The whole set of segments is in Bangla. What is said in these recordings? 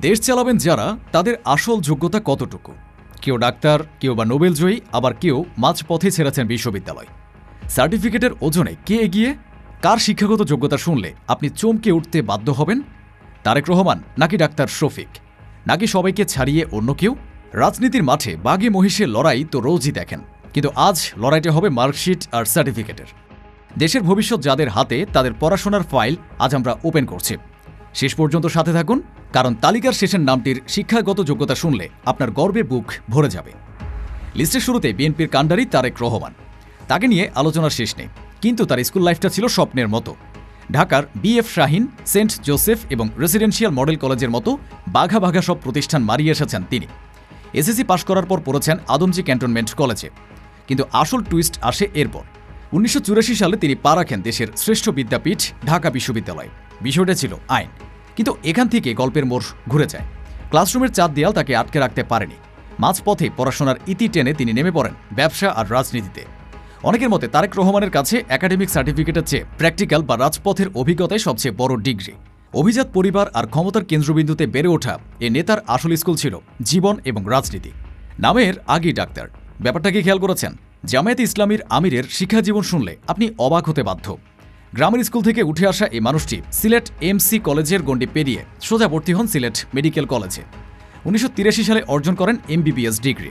দেশ চালাবেন যারা, তাদের আসল যোগ্যতা কতটুকু? কেউ ডাক্তার, কেউ বা নোবেল জয়ী আবার কেউ মাঝপথে ছেড়েছেন বিশ্ববিদ্যালয়। সার্টিফিকেটের ওজনে কে এগিয়ে? কার শিক্ষাগত যোগ্যতা শুনলে আপনি চমকে উঠতে বাধ্য হবেন? তারেক রহমান নাকি ডাক্তার শফিক? নাকি সবাইকে ছাড়িয়ে অন্য কেউ? রাজনীতির মাঠে বাঘে মহিষের লড়াই তো রোজই দেখেন, কিন্তু আজ লড়াইটা হবে মার্কশিট আর সার্টিফিকেটের। দেশের ভবিষ্যৎ যাদের হাতে, তাদের পড়াশোনার ফাইল আজ আমরা ওপেন করছি। শেষ পর্যন্ত সাথে থাকুন, কারণ তালিকার শেষের নামটির শিক্ষাগত যোগ্যতা শুনলে আপনার গর্বে বুক ভরে যাবে। লিস্টের শুরুতে বিএনপির কাণ্ডারি তারেক রহমান। তাকে নিয়ে আলোচনার শেষ নেই, কিন্তু তার স্কুল লাইফটা ছিল স্বপ্নের মতো। ঢাকার বিএফ শাহিন, সেন্ট জোসেফ এবং রেসিডেন্সিয়াল মডেল কলেজের মতো বাঘা বাঘা সব প্রতিষ্ঠান মারিয়ে এসেছেন তিনি। এসএসসি পাশ করার পর পড়েছেন আদমজি ক্যান্টনমেন্ট কলেজে। কিন্তু আসল টুইস্ট আসে এরপর। উনিশশো চুরাশি সালে তিনি পা রাখেন দেশের শ্রেষ্ঠ বিদ্যাপীঠ, ঢাকা বিশ্ববিদ্যালয়। বিষয়টা ছিল আইন। কিন্তু এখান থেকে গল্পের মোড় ঘুরে যায়। ক্লাসরুমের চার দেয়াল তাকে আটকে রাখতে পারেনি। মাঝপথে পড়াশোনার ইতি টেনে তিনি নেমে পড়েন ব্যবসা আর রাজনীতিতে। অনেকের মতে তারেক রহমানের কাছে একাডেমিক সার্টিফিকেটের চেয়ে প্র্যাকটিক্যাল বা রাজপথের অভিজ্ঞতাই সবচেয়ে বড় ডিগ্রি। অভিজাত পরিবার আর ক্ষমতার কেন্দ্রবিন্দুতে বেড়ে ওঠা এ নেতার আসল স্কুল ছিল জীবন এবং রাজনীতি। নামের আগেই ডাক্তার। ব্যাপারটা কি খেয়াল করেছেন? জামায়াত ইসলামীর আমিরের শিক্ষা জীবন শুনলে আপনি অবাক হতে বাধ্য। গ্রামের স্কুল থেকে উঠে আসা এই মানুষটি সিলেট এমসি কলেজের গণ্ডি পেরিয়ে সোজা ভর্তি হন সিলেট মেডিকেল কলেজে। উনিশশো তিরাশি সালে অর্জন করেন এমবিবিএস ডিগ্রি।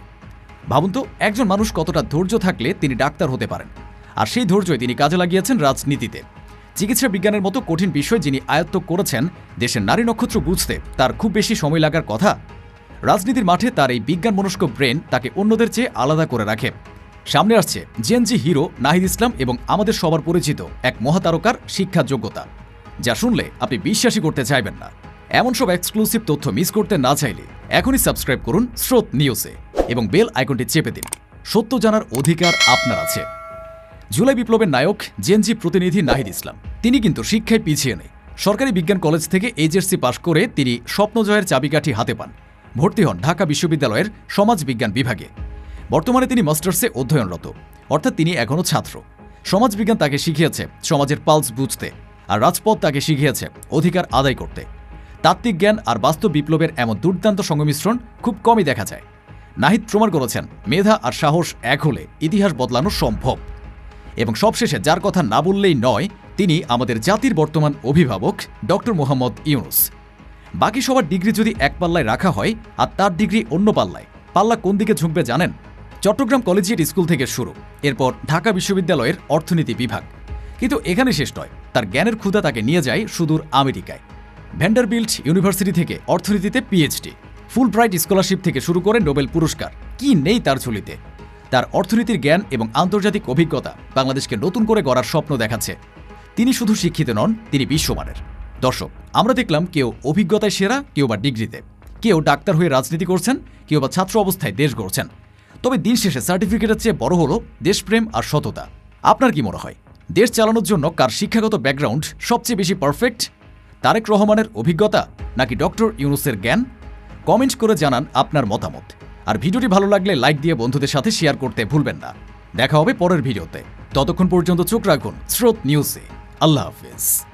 ভাবুন তো, একজন মানুষ কতটা ধৈর্য থাকলে তিনি ডাক্তার হতে পারেন। আর সেই ধৈর্যই তিনি কাজে লাগিয়েছেন রাজনীতিতে। চিকিৎসা বিজ্ঞানের মতো কঠিন বিষয় যিনি আয়ত্ত করেছেন, দেশের নারী নক্ষত্র বুঝতে তার খুব বেশি সময় লাগার কথা। রাজনীতির মাঠে তার এই বিজ্ঞান মনস্ক ব্রেন তাকে অন্যদের চেয়ে আলাদা করে রাখে। সামনে আসছে জেনজি হিরো নাহিদ ইসলাম এবং আমাদের সবার পরিচিত এক মহাতারকার শিক্ষা যোগ্যতা। যা শুনলে আপনি বিশ্বাসই করতে চাইবেন না। এমন সব এক্সক্লুসিভ তথ্য মিস করতে না চাইলে এখনই সাবস্ক্রাইব করুন স্রোত নিউজে এবং বেল আইকনটি চেপে দিন। সত্য জানার অধিকার আপনার আছে। জুলাই বিপ্লবের নায়ক জেনজি প্রতিনিধি নাহিদ ইসলাম, তিনি কিন্তু শিক্ষায় পিছিয়ে নেই। সরকারি বিজ্ঞান কলেজ থেকে এইচএসসি পাশ করে তিনি স্বপ্নজয়ের চাবিকাঠি হাতে পান। ভর্তি হন ঢাকা বিশ্ববিদ্যালয়ের সমাজ বিজ্ঞান বিভাগে। বর্তমানে তিনি মাস্টার্সে অধ্যয়নরত, অর্থাৎ তিনি এখনও ছাত্র। সমাজবিজ্ঞান তাকে শিখিয়েছে সমাজের পালস বুঝতে আর রাজপথ তাকে শিখিয়েছে অধিকার আদায় করতে। তাত্ত্বিক জ্ঞান আর বাস্তব বিপ্লবের এমন দুর্দান্ত সংমিশ্রণ খুব কমই দেখা যায়। নাহিদ প্রমাণ করেছেন, মেধা আর সাহস এক হলে ইতিহাস বদলানো সম্ভব। এবং সবশেষে যার কথা না বললেই নয়, তিনি আমাদের জাতির বর্তমান অভিভাবক ডক্টর মোহাম্মদ ইউনুস। বাকি সবার ডিগ্রি যদি এক পাল্লায় রাখা হয় আর তার ডিগ্রি অন্য পাল্লায়, পাল্লা কোন দিকে ঝুঁকবে জানেন? চট্টগ্রাম কলেজিয়েট স্কুল থেকে শুরু, এরপর ঢাকা বিশ্ববিদ্যালয়ের অর্থনীতি বিভাগ। কিন্তু এখানে শেষ নয়, তার জ্ঞানের ক্ষুধা তাকে নিয়ে যায় সুদূর আমেরিকায়। ভ্যান্ডারবিল্ট ইউনিভার্সিটি থেকে অর্থনীতিতে পিএইচডি ফুল ব্রাইট স্কলারশিপ থেকে শুরু করে নোবেল পুরস্কার, কি নেই তার ঝুলিতে? তার অর্থনীতির জ্ঞান এবং আন্তর্জাতিক অভিজ্ঞতা বাংলাদেশকে নতুন করে গড়ার স্বপ্ন দেখাচ্ছে। তিনি শুধু শিক্ষিত নন, তিনি বিশ্বমানের। দর্শক, আমরা দেখলাম কেউ অভিজ্ঞতায় সেরা, কেউ বা ডিগ্রিতে। কেউ ডাক্তার হয়ে রাজনীতি করছেন, কেউ বা ছাত্র অবস্থায় দেশ গড়ছেন। তবে দিন শেষে সার্টিফিকেটের চেয়ে বড় হলো দেশপ্রেম আর সততা। আপনার কি মনে হয়? দেশ চালানোর জন্য কার শিক্ষাগত ব্যাকগ্রাউন্ড সবচেয়ে বেশি পারফেক্ট? তারেক রহমানের অভিজ্ঞতা নাকি ডক্টর ইউনুসের জ্ঞান? কমেন্ট করে জানান আপনার মতামত। আর ভিডিওটি ভালো লাগলে লাইক দিয়ে বন্ধুদের সাথে শেয়ার করতে ভুলবেন না। দেখা হবে পরের ভিডিওতে। ততক্ষণ পর্যন্ত চোখ রাখুন স্রোত নিউজে। আল্লাহ হাফিজ।